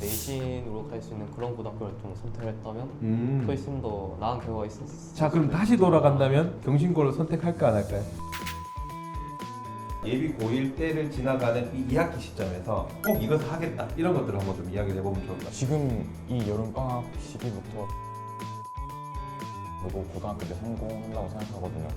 내신으로 갈 수 있는 그런 고등학교를 좀 선택했다면 음. 훨씬 더 나은 결과가 있었을 자 그럼 다시 돌아간다면 경신고를 선택할까 안 할까요? 예비 고1 때를 지나가는 이 2학기 시점에서 꼭 이것을 하겠다 이런 것들을 한번 좀 이야기를 해보면 좋을 것 같아요 지금 이 여름방학 시기부터 그리고 고등학교 때 성공한다고 생각하거든요.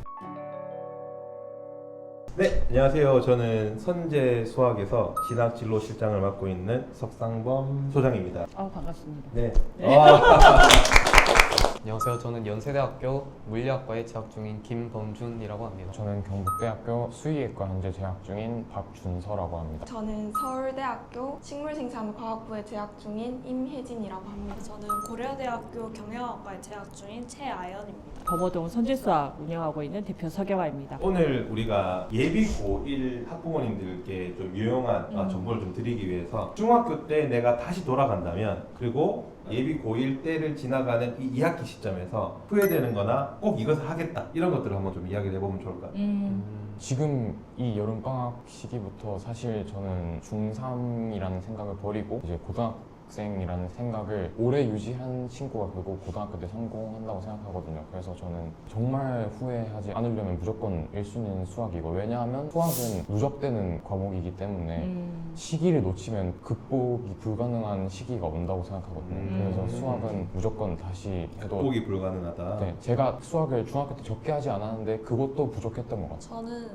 네 안녕하세요 저는 선제 수학에서 진학 진로 실장을 맡고 있는 석상범 소장입니다 아 반갑습니다. 네, 아, 안녕하세요. 저는 연세대학교 물리학과에 재학 중인 김범준이라고 합니다. 저는 경북대학교 수의학과 현재 재학 중인 박준서라고 합니다. 저는 서울대학교 식물생산과학부에 재학 중인 임혜진이라고 합니다. 저는 고려대학교 경영학과에 재학 중인 최아연입니다. 범어동 선제수학 운영하고 있는 대표 서경아입니다. 오늘 우리가 예비 고1 학부모님들께 좀 유용한 아, 음. 정보를 좀 드리기 위해서 중학교 때 내가 다시 돌아간다면 그리고 예비 고1 때를 지나가는 이 2학기 시점에서 후회되는 거나 꼭 이것을 하겠다 이런 것들을 한번 좀 이야기를 해보면 좋을 것 같아요 음, 지금 이 여름방학 시기부터 사실 저는 중3이라는 생각을 버리고 이제 고등학 생이라는 생각을 오래 유지한 친구가 결국 고등학교 때 성공한다고 생각하거든요. 그래서 저는 정말 후회하지 않으려면 무조건 1순위는 수학이고 왜냐하면 수학은 누적되는 과목이기 때문에 음, 시기를 놓치면 극복이 불가능한 시기가 온다고 생각하거든요. 음. 그래서 수학은 무조건 다시 해도 극복이 불가능하다 네, 제가 수학을 중학교 때 적게 하지 않았는데 그것도 부족했던 것 같아요. 저는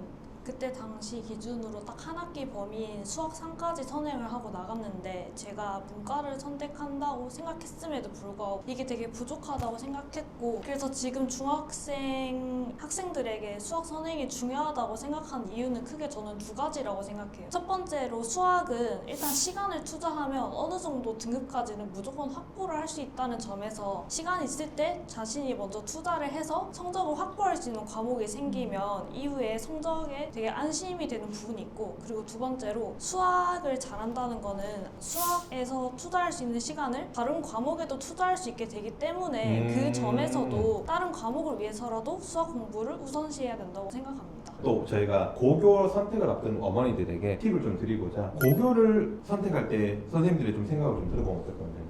그때 당시 기준으로 딱 한 학기 범위인 수학 3까지 선행을 하고 나갔는데 제가 문과를 선택한다고 생각했음에도 불구하고 이게 되게 부족하다고 생각했고 그래서 지금 중학생 학생들에게 수학 선행이 중요하다고 생각한 이유는 크게 저는 두 가지라고 생각해요. 첫 번째로 수학은 일단 시간을 투자하면 어느 정도 등급까지는 무조건 확보를 할 수 있다는 점에서 시간이 있을 때 자신이 먼저 투자를 해서 성적을 확보할 수 있는 과목이 생기면 이후에 성적에 되게 안심이 되는 부분이 있고 그리고 두 번째로 수학을 잘한다는 거는 수학에서 투자할 수 있는 시간을 다른 과목에도 투자할 수 있게 되기 때문에 음. 그 점에서도 다른 과목을 위해서라도 수학 공부를 우선시해야 된다고 생각합니다. 또 저희가 고교 선택을 앞둔 어머니들에게 팁을 좀 드리고자 고교를 선택할 때 선생님들의 좀 생각을 좀 들어보면 어떨 음,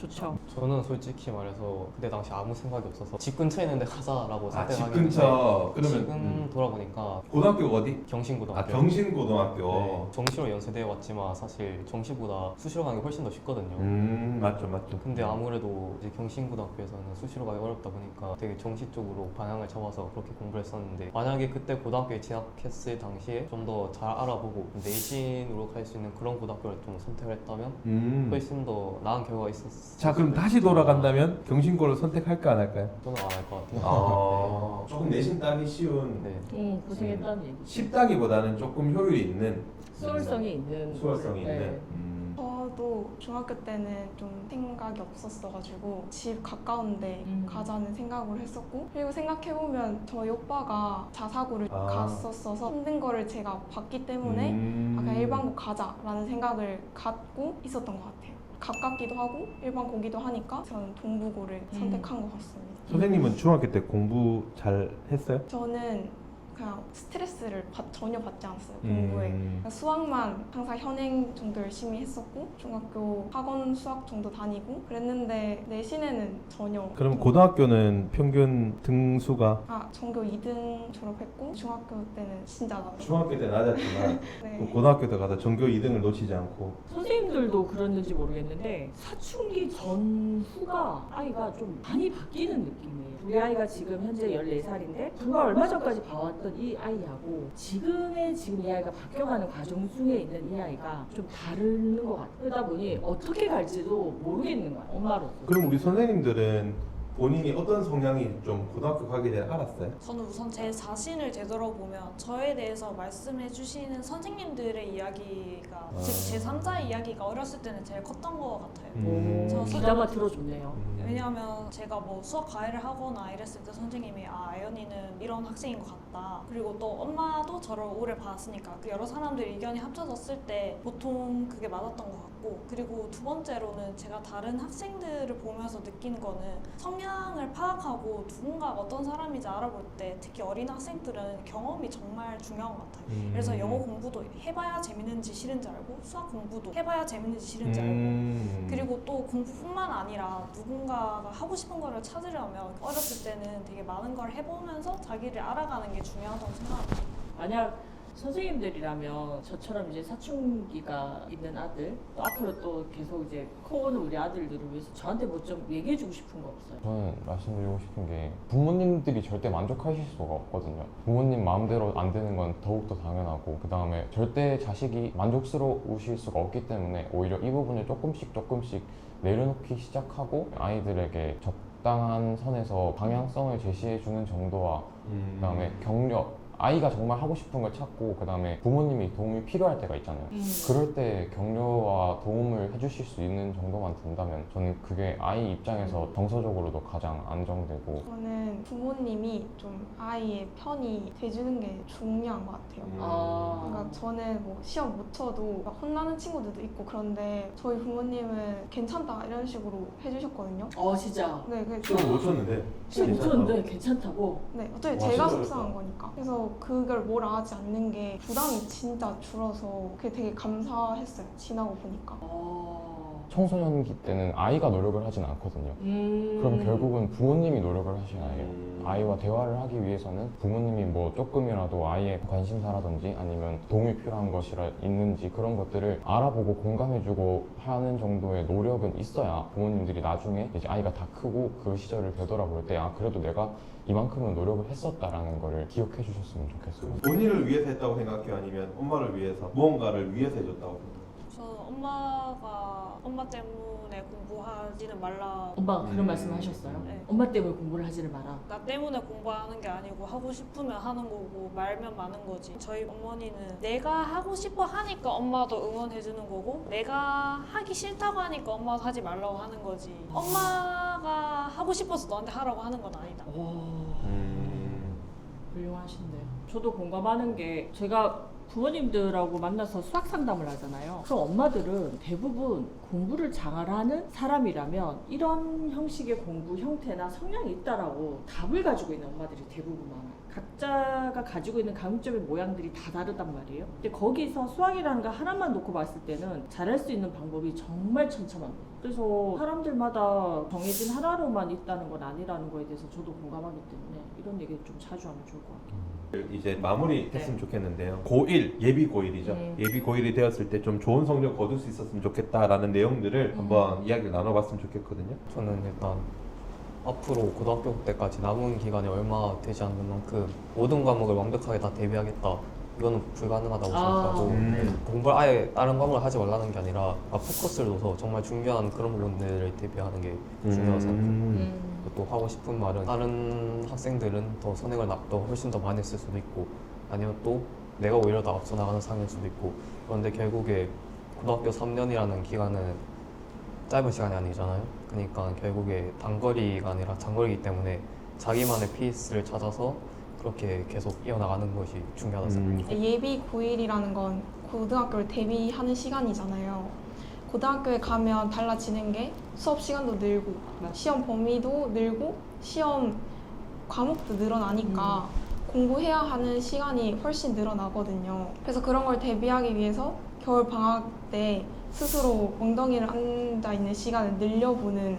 좋죠. 저는 솔직히 말해서 그때 당시 아무 생각이 없어서 집 근처에 있는데 가자라고 아, 집 선택하긴 근처 그러면 지금 음. 돌아보니까 고등학교 어디? 경신고등학교 아 경신고등학교 네, 정시로 연세대에 왔지만 사실 정시보다 수시로 가는 게 훨씬 더 쉽거든요. 음 맞죠 맞죠 근데 아무래도 이제 경신고등학교에서는 수시로 가기 어렵다 보니까 되게 정시 쪽으로 방향을 잡아서 그렇게 공부를 했었는데 만약에 그때 고등학교에 진학했을 당시에 좀 더 잘 알아보고 내신으로 갈 수 있는 그런 고등학교를 좀 선택을 했다면 음. 훨씬 더 나은 결과가 있었을 자 그럼 다시 돌아간다면 경신고를 선택할까 안 할까요? 저는 안 할 것 같아요. 아 조금 내신 따기 쉬운 네. 음, 고생했다는 얘기. 쉽다기보다는 조금 효율이 있는 수월성이 있는. 수월성이 네. 있는 음. 저도 중학교 때는 좀 생각이 없었어가지고 집 가까운데 음. 가자는 생각을 했었고 그리고 생각해보면 저희 오빠가 자사고를 아. 갔었어서 힘든 거를 제가 봤기 때문에 음. 아, 그냥 일반고 가자라는 생각을 갖고 있었던 것 같아요. 가깝기도 하고 일반 고기도 하니까 저는 동부고를 음. 선택한 것 같습니다. 선생님은 중학교 때 공부 잘 했어요? 저는 그냥 스트레스를 받- 전혀 받지 않았어요 공부에. 음. 수학만 항상 현행 정도 열심히 했었고 중학교 학원 수학 정도 다니고 그랬는데 내신에는 전혀 그럼 고등학교는 평균 등수가 아 전교 2등 졸업했고 중학교 때는 진짜 낮았어요. 중학교 때 낮았지만 네. 고등학교 때 가서 전교 2등을 놓치지 않고 선생님들도 그랬는지 모르겠는데 사춘기 전후가 아이가 좀 많이 바뀌는 느낌이에요. 우리 아이가 지금 현재 14살인데 불과 얼마 전까지 봐왔던 이 아이하고 지금의 지금 이 아이가 바뀌어가는 과정 중에 있는 이 아이가 좀 다른 것 같아요. 그러다 보니 어떻게 갈지도 모르겠는 거야, 엄마로서. 그럼 우리 선생님들은 본인이 어떤 성향이 좀 고등학교 가기 전에 알았어요? 저는 우선 제 자신을 되돌아보면 저에 대해서 말씀해 주시는 선생님들의 이야기가 아. 제, 제 3자 이야기가 어렸을 때는 제일 컸던 것 같아요. 음. 저 기자만 들어줬네요. 음. 왜냐하면 제가 뭐 수학 과외를 하거나 이랬을 때 선생님이 아 아연이는 이런 학생인 것 같다. 그리고 또 엄마도 저를 오래 봤으니까 그 여러 사람들 의견이 합쳐졌을 때 보통 그게 맞았던 것 같고 그리고 두 번째로는 제가 다른 학생들을 보면서 느낀 거는 성향 이 취향을 파악하고 누군가가 어떤 사람인지 알아볼 때 특히 어린 학생들은 경험이 정말 중요한 것 같아요. 음. 그래서 영어 공부도 해봐야 재밌는지 싫은지 알고 수학 공부도 해봐야 재밌는지 싫은지 알고 음. 그리고 또 공부뿐만 아니라 누군가가 하고 싶은 거를 찾으려면 어렸을 때는 되게 많은 걸 해보면서 자기를 알아가는 게 중요하다고 생각합니다. 만약 선생님들이라면 저처럼 이제 사춘기가 있는 아들 또 앞으로 또 계속 이제 커오는 우리 아들들을 위해서 저한테 뭐 좀 얘기해주고 싶은 거 없어요? 저는 말씀드리고 싶은 게 부모님들이 절대 만족하실 수가 없거든요. 부모님 마음대로 안 되는 건 더욱더 당연하고 그 다음에 절대 자식이 만족스러우실 수가 없기 때문에 오히려 이 부분을 조금씩 조금씩 내려놓기 시작하고 아이들에게 적당한 선에서 방향성을 제시해 주는 정도와 음. 그다음에 격려 아이가 정말 하고 싶은 걸 찾고 그 다음에 부모님이 도움이 필요할 때가 있잖아요. 음. 그럴 때 격려와 도움을 해주실 수 있는 정도만 된다면 저는 그게 아이 입장에서 정서적으로도 가장 안정되고 저는 부모님이 좀 아이의 편이 돼주는 게 중요한 것 같아요. 음. 아. 그러니까 저는 뭐 시험 못 쳐도 막 혼나는 친구들도 있고 그런데 저희 부모님은 괜찮다 이런 식으로 해주셨거든요. 어 진짜 네, 그 시험 못 쳤는데 시험 못 쳤는데 괜찮다고? 네, 어차피 와, 제가 진짜 속상한 거니까. 그래서 그걸 뭐라 하지 않는 게 부담이 진짜 줄어서 그게 되게 감사했어요. 지나고 보니까. 어. 청소년기 때는 아이가 노력을 하진 않거든요. 음. 그럼 결국은 부모님이 노력을 하셔야 해요. 음. 아이와 대화를 하기 위해서는 부모님이 뭐 조금이라도 아이의 관심사라든지 아니면 도움이 필요한 것이라 있는지 그런 것들을 알아보고 공감해주고 하는 정도의 노력은 있어야 부모님들이 나중에 이제 아이가 다 크고 그 시절을 되돌아볼 때 아 그래도 내가 이만큼은 노력을 했었다라는 거를 기억해 주셨으면 좋겠어요. 본인을 위해서 했다고 생각해요? 아니면 엄마를 위해서 무언가를 위해서 해줬다고 생각해요? 저는 엄마가 엄마 때문에 공부하지는 말라. 엄마가 그런 음. 말씀 하셨어요? 네. 엄마 때문에 공부를 하지를 마라. 나 때문에 공부하는 게 아니고 하고 싶으면 하는 거고 말면 많은 거지. 저희 어머니는 내가 하고 싶어 하니까 엄마도 응원해 주는 거고 내가 하기 싫다고 하니까 엄마도 하지 말라고 하는 거지. 엄마가 하고 싶어서 너한테 하라고 하는 건 아니다. 오. 음. 훌륭하신데요. 저도 공감하는 게 제가 부모님들하고 만나서 수학 상담을 하잖아요. 그럼 엄마들은 대부분 공부를 잘하는 사람이라면 이런 형식의 공부 형태나 성향이 있다라고 답을 가지고 있는 엄마들이 대부분 많아요. 각자가 가지고 있는 강점의 모양들이 다 다르단 말이에요. 근데 거기서 수학이라는 거 하나만 놓고 봤을 때는 잘할 수 있는 방법이 정말 천차만별. 그래서 사람들마다 정해진 하나로만 있다는 건 아니라는 거에 대해서 저도 공감하기 때문에 이런 얘기 좀 자주 하면 좋을 것 같아요. 이제 마무리 했으면 좋겠는데요. 고1 예비 고1이죠. 네. 예비 고1이 되었을 때 좀 좋은 성적 거둘 수 있었으면 좋겠다라는 내용들을 음. 한번 이야기를 나눠봤으면 좋겠거든요. 저는 일단 앞으로 고등학교 때까지 남은 기간이 얼마 되지 않는 만큼 모든 과목을 완벽하게 다 대비하겠다. 이거는 불가능하다고 아. 생각하고 음. 네, 공부를 아예 다른 과목을 하지 말라는 게 아니라 아, 포커스를 둬서 정말 중요한 그런 부분들을 대비하는 게 중요하다고 생각해요. 음. 또 하고 싶은 말은 다른 학생들은 더 선행을 나- 더 훨씬 더 많이 했을 수도 있고 아니면 또 내가 오히려 더 앞서 나가는 상일 수도 있고 그런데 결국에 고등학교 3년이라는 기간은 짧은 시간이 아니잖아요. 그러니까 결국에 단거리가 아니라 장거리이기 때문에 자기만의 페이스를 찾아서 그렇게 계속 이어나가는 것이 중요하다고 생각합니다. 음. 예비 고1이라는 건 고등학교를 대비하는 시간이잖아요. 고등학교에 가면 달라지는 게 수업 시간도 늘고 맞아. 시험 범위도 늘고 시험 과목도 늘어나니까 공부해야 하는 시간이 훨씬 늘어나거든요. 그래서 그런 걸 대비하기 위해서 겨울 방학 때 스스로 엉덩이를 앉아 있는 시간을 늘려보는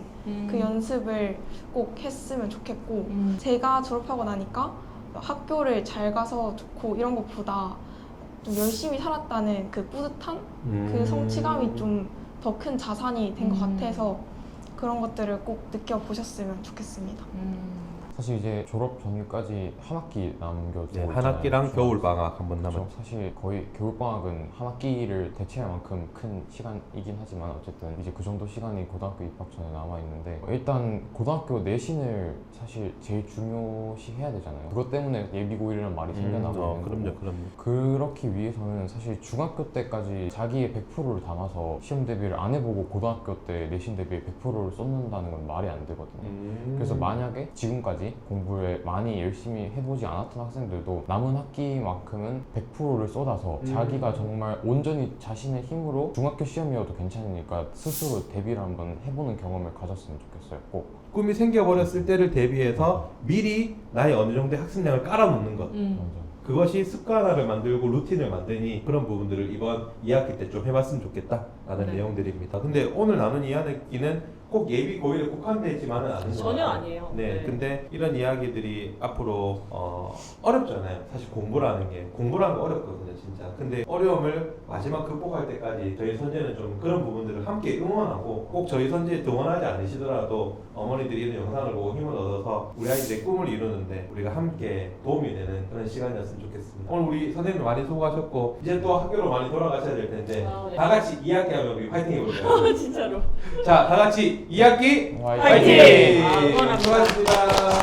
그 연습을 꼭 했으면 좋겠고 음. 제가 졸업하고 나니까 학교를 잘 가서 좋고 이런 것보다 좀 열심히 살았다는 그 뿌듯함, 음. 그 성취감이 좀 더 큰 자산이 된것 음. 같아서 그런 것들을 꼭 느껴보셨으면 좋겠습니다. 음. 사실 이제 졸업 전까지 한 학기 남겨두고 네, 한 있잖아요. 학기랑 겨울 방학 한번 남았죠. 사실 거의 겨울방학은 한 학기를 대체할 만큼 큰 시간이긴 하지만 어쨌든 이제 그 정도 시간이 고등학교 입학 전에 남아있는데 일단 고등학교 내신을 사실 제일 중요시 해야 되잖아요. 그것 때문에 예비고일이라는 말이 생겨나고 어, 있는 그럼요, 거고 그럼요. 그렇기 위해서는 사실 중학교 때까지 자기의 100%를 담아서 시험 대비를 안 해보고 고등학교 때 내신 대비에 100%를 쏟는다는 건 말이 안 되거든요. 음. 그래서 만약에 지금까지 공부에 많이 열심히 해보지 않았던 학생들도 남은 학기만큼은 100%를 쏟아서 음. 자기가 정말 온전히 자신의 힘으로 중학교 시험이어도 괜찮으니까 스스로 대비를 한번 해보는 경험을 가졌으면 좋겠어요. 꼭. 꿈이 생겨버렸을 때를 대비해서 미리 나의 어느 정도의 학습량을 깔아놓는 것 음. 그것이 습관화를 만들고 루틴을 만드니 그런 부분들을 이번 2학기 때 좀 해봤으면 좋겠다라는 네. 내용들입니다. 근데 오늘 나눈 이야기는 꼭 예비 고일에 국한되어 있지만은 않은 전혀 거예요. 아니에요. 네, 네. 근데 이런 이야기들이 앞으로 어, 어렵잖아요. 사실 공부라는 게 공부라는 거 어렵거든요, 진짜. 근데 어려움을 마지막 극복할 때까지 저희 선재는 좀 그런 부분들을 함께 응원하고 꼭 저희 선재 동원하지 않으시더라도 어머니들이 이런 영상을 보고 힘을 얻어서 우리 아이들의 꿈을 이루는데 우리가 함께 도움이 되는 그런 시간이었으면 좋겠습니다. 오늘 우리 선생님 많이 수고하셨고 이제 또 학교로 많이 돌아가셔야 될 텐데 아, 네. 다 같이 2학기 하면 우리 파이팅 해볼까요? 진짜로. 자, 다 같이 2학기 화이팅! 아. 수고하셨습니다.